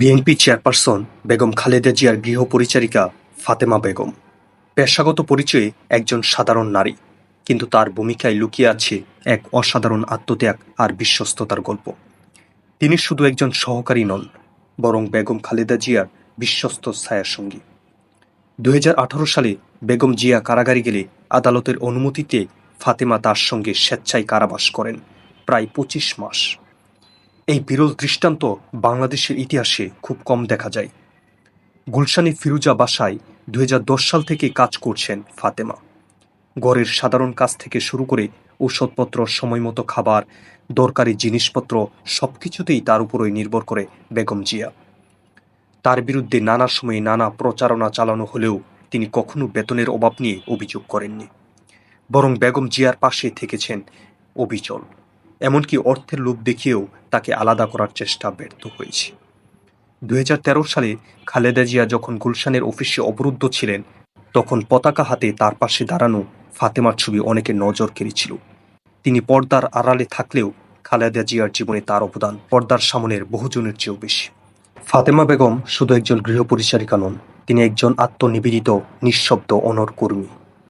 BNP chairperson Begum Khaleda জিয়ার গৃহপরিচারিকা ফাতেমা বেগম। পেশাগত পরিচয়ে একজন সাধারণ নারী, কিন্তু তার ভূমিকায় লুকিয়ে আছে এক অসাধারণ আত্মত্যাগ আর বিশ্বস্ততার গল্প। তিনি শুধু একজন সহকারী নন, বরং বেগম খালেদা জিয়ার বিশ্বস্ত ছায়াসঙ্গী। দু হাজার আঠারো সালে বেগম জিয়া কারাগারে গেলে আদালতের অনুমতিতে ফাতেমা তার সঙ্গে স্বেচ্ছায় কারাবাস করেন, প্রায় পঁচিশ মাস। এই বিরল দৃষ্টান্ত বাংলাদেশের ইতিহাসে খুব কম দেখা যায়। গুলশানে ফিরুজা বাসায় দু হাজার দশ সাল থেকে কাজ করছেন ফাতেমা। ঘরের সাধারণ কাজ থেকে শুরু করে ওষুধপত্র সময়মতো খাবার, দরকারি জিনিসপত্র সব কিছুতেই তার উপরই নির্ভর করে বেগম জিয়া। তার বিরুদ্ধে নানা সময়ে নানা প্রচারণা চালানো হলেও তিনি কখনো বেতনের অভাব নিয়ে অভিযোগ করেননি। বরং বেগম জিয়ার পাশে থেকেছেন অবিচল। এমনকি অর্থের লোভ দেখিয়েও তাকে আলাদা করার চেষ্টা ব্যর্থ হয়েছে। দুই হাজার তেরো সালে খালেদা জিয়া যখন গুলশানের অফিসে অবরুদ্ধ ছিলেন, তখন পতাকা হাতে তার পাশে দাঁড়ানো ফাতেমার ছবি অনেকের নজর কেড়েছিল। তিনি পর্দার আড়ালে থাকলেও খালেদা জিয়ার জীবনে তার অবদান পর্দার সামনের বহুজনের চেয়েও বেশি। ফাতেমা বেগম শুধু একজন গৃহপরিচারিকা নন, তিনি একজন আত্মনিবেদিত, নিঃশব্দ, অনর কর্মী।